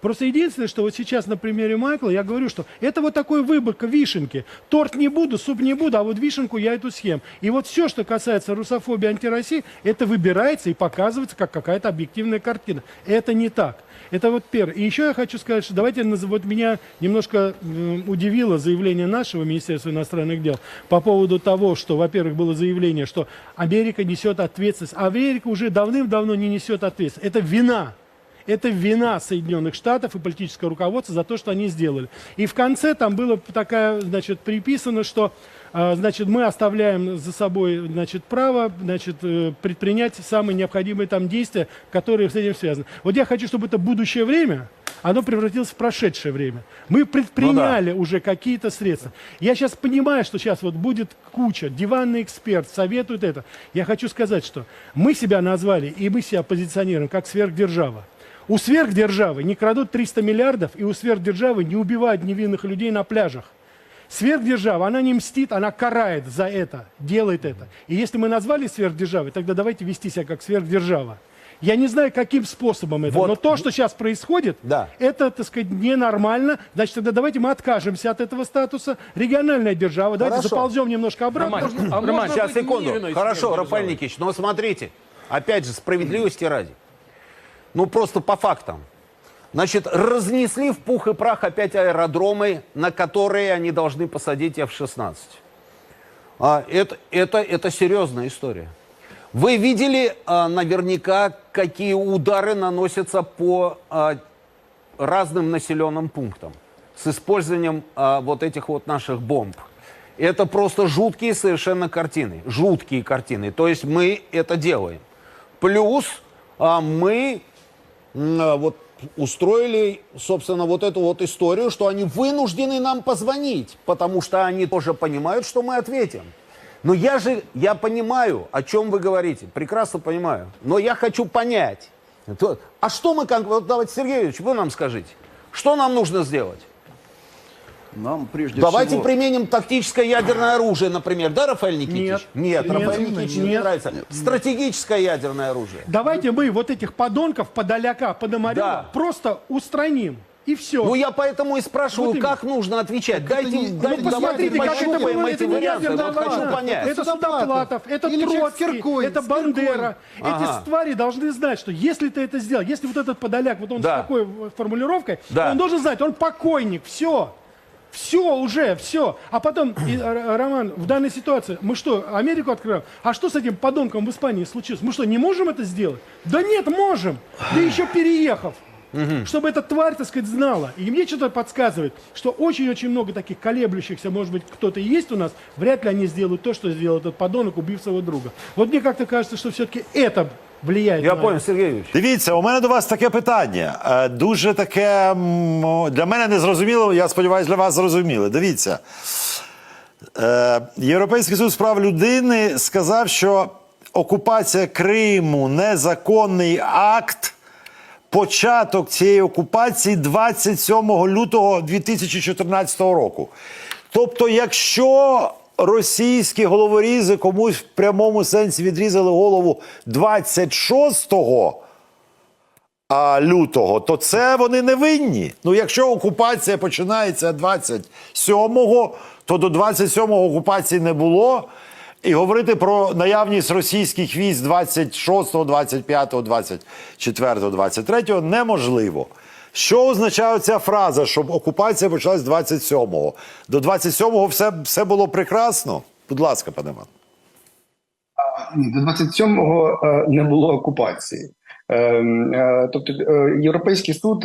Просто единственное, что вот сейчас на примере Майкла я говорю, что это вот такой выборка вишенки. Торт не буду, суп не буду, а вот вишенку я эту съем. И вот все, что касается русофобии, антироссии, это выбирается и показывается как какая-то объективная картина. Это не так. Это вот первое. И еще я хочу сказать, что давайте, вот меня немножко м, удивило заявление нашего Министерства иностранных дел по поводу того, что, во-первых, было заявление, что Америка несет ответственность. Америка уже давным-давно не несет ответственность. Это вина. Это вина Соединенных Штатов и политического руководства за то, что они сделали. И в конце там было такая, значит, приписано, что а, значит, мы оставляем за собой значит, право значит, э, предпринять самые необходимые там действия, которые с этим связаны. Вот я хочу, чтобы это будущее время, оно превратилось в прошедшее время. Мы предприняли уже какие-то средства. Я сейчас понимаю, что сейчас вот будет куча, диванный эксперт советует это. Я хочу сказать, что мы себя назвали, и мы себя позиционируем как сверхдержава. У сверхдержавы не крадут 300 миллиардов, и у сверхдержавы не убивают невинных людей на пляжах. Сверхдержава, она не мстит, она карает за это, делает это. И если мы назвали сверхдержавой, тогда давайте вести себя как сверхдержава. Я не знаю, каким способом это, Вот. но то, что сейчас происходит, Да. это, так сказать, ненормально. Значит, тогда давайте мы откажемся от этого статуса. Региональная держава, давайте Хорошо. заползем немножко обратно. Роман, а Роман, сейчас, секунду. Хорошо? Рафаэль Никитич, но смотрите, опять же, справедливости ради. Ну, просто по фактам. Значит, разнесли в пух и прах опять аэродромы, на которые они должны посадить F-16. А, это, это, это серьезная история. Вы видели а, наверняка, какие удары наносятся по а, разным населенным пунктам с использованием а, вот этих вот наших бомб. Это просто жуткие совершенно картины. Жуткие картины. То есть мы это делаем. Плюс а, мы вот устроили, собственно, вот эту вот историю, что они вынуждены нам позвонить, потому что они тоже понимают, что мы ответим. Но я же, я понимаю, о чем вы говорите, прекрасно понимаю. Но я хочу понять, а что мы, как, вот давайте, Сергеевич, вы нам скажите, что нам нужно сделать? Нам прежде Давайте всего... применим тактическое ядерное оружие, например, да, Рафаэль Никитич? Нет. Нет, Нет. Рафаэль Нет. Никитич не Нет. нравится. Стратегическое ядерное оружие. Давайте мы вот этих подонков, подоляка, подомарёва Да. просто устраним. И все. Ну, я поэтому и спрашиваю, Вот как нужно отвечать. Дайте, не- дайте, ну, давайте посмотрите, как это было, это не ядерная Вот хочу понять. Это Судоплатов. Это Или Троцкий, Черкиркой, это. Бандера. Ага. Эти твари должны знать, что если ты это сделал, если вот этот подоляк, вот он Да. с такой формулировкой, Да. он должен знать, он покойник, все. Все уже, все. А потом, и, Роман, в данной ситуации, мы что, Америку открываем? А что с этим подонком в Испании случилось? Мы что, не можем это сделать? Да нет, можем. Да еще переехав. Чтобы эта тварь, так сказать, знала. И мне что-то подсказывает, что очень-очень много таких колеблющихся, может быть, кто-то и есть у нас, вряд ли они сделают то, что сделал этот подонок, убив своего друга. Вот мне как-то кажется, что все-таки это влияет Я на понял, Сергеевич. Дивіться, у мене до вас таке питання. Е, Дуже таке м, для мене незрозуміло, я сподіваюся, для вас зрозуміло. Дивіться. Е, Європейський суд з прав людини сказав, що окупація Криму незаконний акт. Початок цієї окупації 27 лютого 2014 року. Тобто, якщо російські головорізи комусь в прямому сенсі відрізали голову 26 а, лютого, то це вони не винні. Ну, якщо окупація починається 27-го, то до 27-го окупації не було. І говорити про наявність російських військ 26, 25, 24, 23 неможливо. Що означає ця фраза, щоб окупація почалась 27-го? До 27-го все, все було прекрасно? Будь ласка, пане Іван. До 27-го е, не було окупації. Е, е, Тобто е, Європейський суд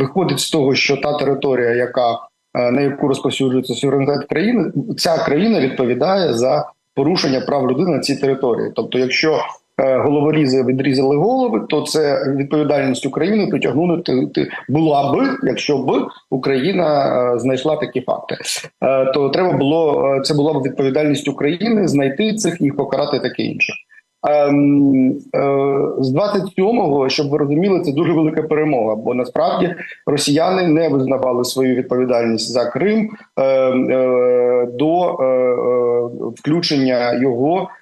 виходить з того, що та територія, яка на яку розповсюджується суверенітет країни, ця країна відповідає за порушення прав людини на цій території. Тобто, якщо головорізи відрізали голови, то це відповідальність України притягнути була би, якщо б Україна е, знайшла такі факти. Е, То треба було е, це була б відповідальність України знайти цих їх покарати таке інше. Ем, е, з 27-го, щоб ви розуміли, це дуже велика перемога, бо насправді росіяни не визнавали свою відповідальність за Крим е, е, до е, е, включення його е,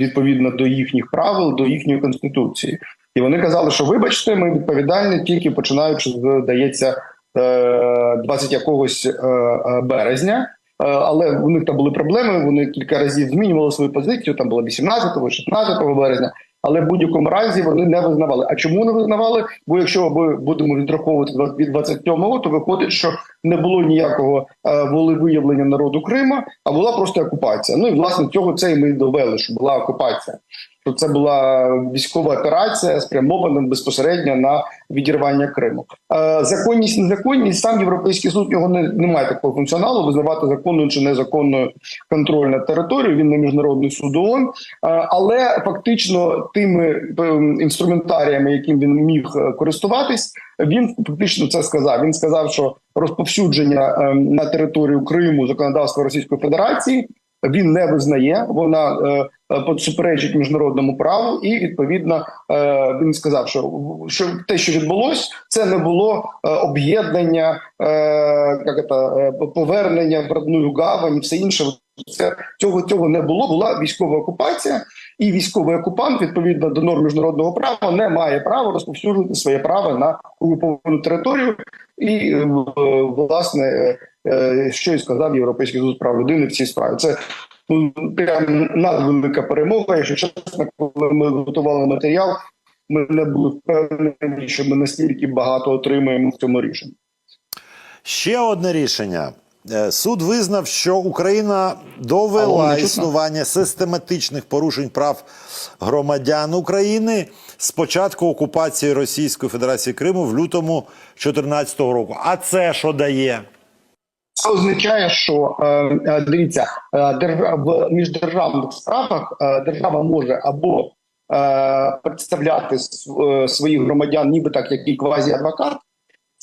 відповідно до їхніх правил, до їхньої конституції. І вони казали, що вибачте, ми відповідальні тільки починаючи здається, е, 20 якогось е, е, березня. Е, Але у них там були проблеми. Вони кілька разів змінювали свою позицію. Там було 18-го, 16 березня. Але в будь-якому разі вони не визнавали. А чому не визнавали? Бо якщо ми будемо відраховувати від 27-го, то виходить, що не було ніякого е, волевиявлення народу Крима, а була просто окупація. Ну і власне цього це і ми довели, що була окупація. Що це була військова операція, спрямована безпосередньо на відірвання Криму. Е, законність, незаконність сам європейський суд його не, не має такого функціоналу визнавати законною чи незаконною контроль над територією. Він не міжнародний суд ООН. Е, але фактично тими е, інструментаріями, яким він міг е, користуватись, він фактично це сказав. Він сказав, що розповсюдження е, на територію Криму законодавства Російської Федерації він не визнає. Вона е, е, суперечить міжнародному праву, і відповідно е, він сказав, що що те, що відбулось, це не було об'єднання, як це, повернення в родну гавань, все інше. Це цього цього не було. Була військова окупація, і військовий окупант відповідно до норм міжнародного права не має права розповсюджувати своє право на окуповану територію. І е, власне, е, що і сказав Європейський суд прав людини в цій справі. Це ну прям надвелика перемога. Якщо чесно, коли ми готували матеріал, ми не були впевнені, що ми настільки багато отримаємо в цьому рішенні. Ще одне рішення. Е, Суд визнав, що Україна довела існування систематичних порушень прав громадян України з початку окупації Російської Федерації Криму в лютому 2014 року. А це що дає? Це означає, що е, е, дивіться, в міждержавних справах держава може або представляти своїх громадян, ніби так, як і квазі-адвокат.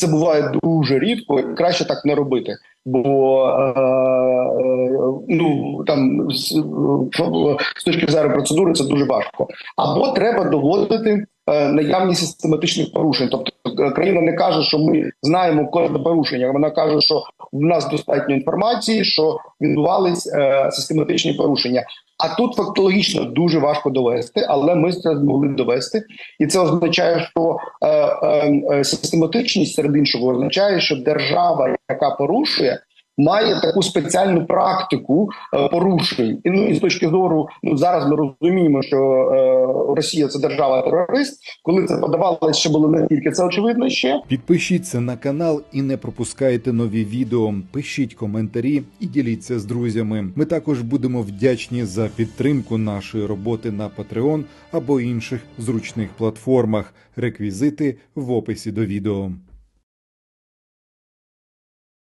Це буває дуже рідко, краще так не робити. Бо е, е, ну там з, е, з точки зору процедури це дуже важко. Або треба доводити наявність систематичних порушень. Тобто е, країна не каже, що ми знаємо кожне порушення. Вона каже, що в нас достатньо інформації, що відбувались е, систематичні порушення. А тут фактологічно дуже важко довести, але ми це змогли довести, і це означає, що е, е, е, систематичність серед іншого означає, що держава, яка порушує. Має таку спеціальну практику е, порушень, і ну і з точки зору, ну зараз ми розуміємо, що е, Росія це держава терорист. Коли це подавалося, ще було не тільки це очевидно ще. Підпишіться на канал і не пропускайте нові відео. Пишіть коментарі і діліться з друзями. Ми також будемо вдячні за підтримку нашої роботи на Patreon або інших зручних платформах. Реквізити в описі до відео.